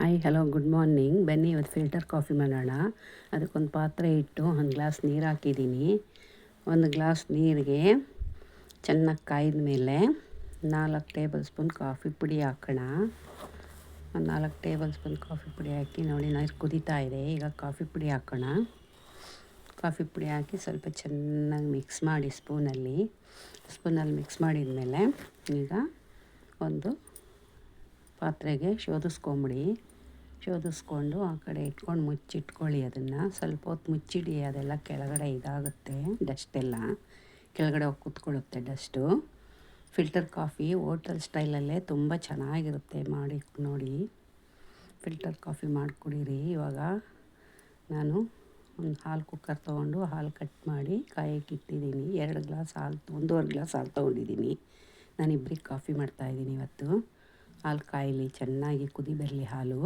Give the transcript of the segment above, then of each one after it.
Hi hello good morning ಬನ್ನಿ, ಇವತ್ತು filter coffee ಮಾಡೋಣ. ಅದಕ್ಕೊಂದು ಪಾತ್ರೆ ಇಟ್ಟು ಒಂದು ಗ್ಲಾಸ್ ನೀರು ಹಾಕಿದ್ದೀನಿ. ಒಂದು ಗ್ಲಾಸ್ ನೀರಿಗೆ ಚೆನ್ನಾಗಿ ಕಾಯ್ದ ಮೇಲೆ ನಾಲ್ಕು ಟೇಬಲ್ ಸ್ಪೂನ್ ಕಾಫಿ ಪುಡಿ ಹಾಕೋಣ. ಒಂದು ನಾಲ್ಕು ಟೇಬಲ್ ಸ್ಪೂನ್ ಕಾಫಿ ಪುಡಿ ಹಾಕಿ ನೋಡಿ, ನೀರು ಕುದೀತಾ ಇದೆ. ಈಗ ಕಾಫಿ ಪುಡಿ ಹಾಕೋಣ. ಕಾಫಿ ಪುಡಿ ಹಾಕಿ ಸ್ವಲ್ಪ ಚೆನ್ನಾಗಿ ಮಿಕ್ಸ್ ಮಾಡಿ ಸ್ಪೂನಲ್ಲಿ ಸ್ಪೂನಲ್ಲಿ ಮಿಕ್ಸ್ ಮಾಡಿದ ಮೇಲೆ ಈಗ ಒಂದು ಪಾತ್ರೆಗೆ ಶೋಧಿಸ್ಕೊಂಬಿಡಿ. ಶೋಧಿಸ್ಕೊಂಡು ಆ ಕಡೆ ಇಟ್ಕೊಂಡು ಮುಚ್ಚಿಟ್ಕೊಳ್ಳಿ ಅದನ್ನು. ಸ್ವಲ್ಪ ಹೊತ್ತು ಮುಚ್ಚಿಡಿ, ಅದೆಲ್ಲ ಕೆಳಗಡೆ ಇದಾಗುತ್ತೆ ಡಸ್ಟೆಲ್ಲ ಕೆಳಗಡೆ ಹೋಗಿ ಕೂತ್ಕೊಳ್ಳುತ್ತೆ ಡಸ್ಟು. ಫಿಲ್ಟರ್ ಕಾಫಿ ಹೋಟೆಲ್ ಸ್ಟೈಲಲ್ಲೇ ತುಂಬ ಚೆನ್ನಾಗಿರುತ್ತೆ ಮಾಡಿ ನೋಡಿ. ಫಿಲ್ಟರ್ ಕಾಫಿ ಮಾಡಿಕೊಡಿರಿ. ಇವಾಗ ನಾನು ಒಂದು ಹಾಲು ಕುಕ್ಕರ್ ತೊಗೊಂಡು ಹಾಲು ಕಟ್ ಮಾಡಿ ಕಾಯಕ್ಕೆ ಇಟ್ಟಿದ್ದೀನಿ. ಎರಡು ಗ್ಲಾಸ್ ಹಾಲು, ಒಂದೂವರೆ ಗ್ಲಾಸ್ ಹಾಲು ತೊಗೊಂಡಿದ್ದೀನಿ. ನಾನು ಇಬ್ಬರಿಗೆ ಕಾಫಿ ಮಾಡ್ತಾಯಿದ್ದೀನಿ ಇವತ್ತು. ಹಾಲು ಕಾಯಲಿ ಚೆನ್ನಾಗಿ ಕುದಿ ಬರಲಿ ಹಾಲು.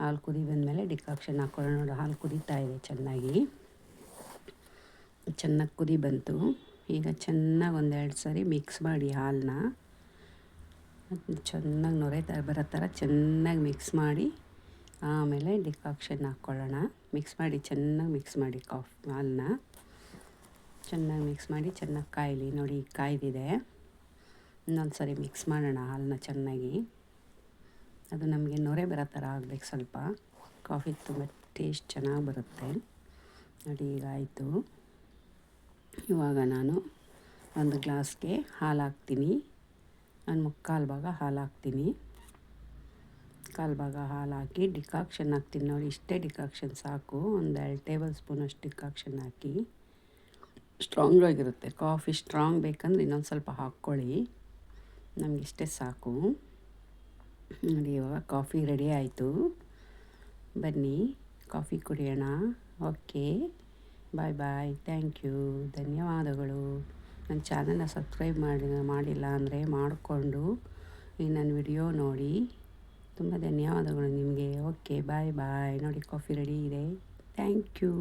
ಹಾಲು ಕುದಿ ಬಂದಮೇಲೆ ಡಿಕಾಕ್ಷನ್ ಹಾಕೊಳ್ಳೋಣ ನೋಡಿ. ಹಾಲು ಕುದೀತಾ ಇದೆ ಚೆನ್ನಾಗಿ. ಚೆನ್ನಾಗಿ ಕುದಿ ಬಂತು. ಈಗ ಚೆನ್ನಾಗಿ ಒಂದೆರಡು ಸಾರಿ ಮಿಕ್ಸ್ ಮಾಡಿ ಹಾಲನ್ನ. ಚೆನ್ನಾಗಿ ನೊರೆ ಥರ ಬರೋ ಥರ ಚೆನ್ನಾಗಿ ಮಿಕ್ಸ್ ಮಾಡಿ ಆಮೇಲೆ ಡಿಕಾಕ್ಷನ್ ಹಾಕ್ಕೊಳ್ಳೋಣ. ಮಿಕ್ಸ್ ಮಾಡಿ ಚೆನ್ನಾಗಿ ಮಿಕ್ಸ್ ಮಾಡಿ ಕಾಫ್, ಹಾಲನ್ನ. ಚೆನ್ನಾಗಿ ಮಿಕ್ಸ್ ಮಾಡಿ ಚೆನ್ನಾಗಿ ಕಾಯಲಿ. ನೋಡಿ ಕಾಯ್ದಿದೆ. ಇನ್ನೊಂದು ಸರಿ ಮಿಕ್ಸ್ ಮಾಡೋಣ ಹಾಲನ್ನ ಚೆನ್ನಾಗಿ. ಅದು ನಮಗೆ ನೊರೆ ಬರೋ ಥರ ಆಗಬೇಕು ಸ್ವಲ್ಪ. ಕಾಫಿ ತುಂಬ ಟೇಸ್ಟ್ ಚೆನ್ನಾಗಿ ಬರುತ್ತೆ. ನೋಡಿ, ಈಗ ಆಯಿತು. ಇವಾಗ ನಾನು ಒಂದು ಗ್ಲಾಸ್ಗೆ ಹಾಲು ಹಾಕ್ತೀನಿ. ನಾನು ಮುಕ್ಕಾಲು ಭಾಗ ಹಾಲು ಹಾಕ್ತೀನಿ. ಕಾಲು ಭಾಗ ಹಾಲು ಹಾಕಿ ಡಿಕಾಕ್ಷನ್ ಹಾಕ್ತೀನಿ. ನೋಡಿ, ಇಷ್ಟೇ ಡಿಕಾಕ್ಷನ್ ಸಾಕು. ಒಂದು ಎರಡು ಟೇಬಲ್ ಸ್ಪೂನಷ್ಟು ಡಿಕಾಕ್ಷನ್ ಹಾಕಿ. ಸ್ಟ್ರಾಂಗಾಗಿರುತ್ತೆ ಕಾಫಿ ಸ್ಟ್ರಾಂಗ್ ಬೇಕಂದ್ರೆ ಇನ್ನೊಂದು ಸ್ವಲ್ಪ ಹಾಕ್ಕೊಳ್ಳಿ. ನಮಗಿಷ್ಟೇ ಸಾಕು. ನೋಡಿ, ಇವಾಗ ಕಾಫಿ ರೆಡಿ ಆಯಿತು. ಬನ್ನಿ, ಕಾಫಿ ಕುಡಿಯೋಣ. Okay, bye bye. Thank you. ಧನ್ಯವಾದಗಳು. ನನ್ನ ಚಾನಲ್ನ ಸಬ್ಸ್ಕ್ರೈಬ್ ಮಾಡಿ, ಮಾಡಿಲ್ಲ ಅಂದರೆ ಮಾಡಿಕೊಂಡು ಈ ನನ್ನ ವಿಡಿಯೋ ನೋಡಿ. ತುಂಬ ಧನ್ಯವಾದಗಳು ನಿಮಗೆ. Okay, bye bye. ನೋಡಿ, ಕಾಫಿ ರೆಡಿ ಇದೆ. Thank you.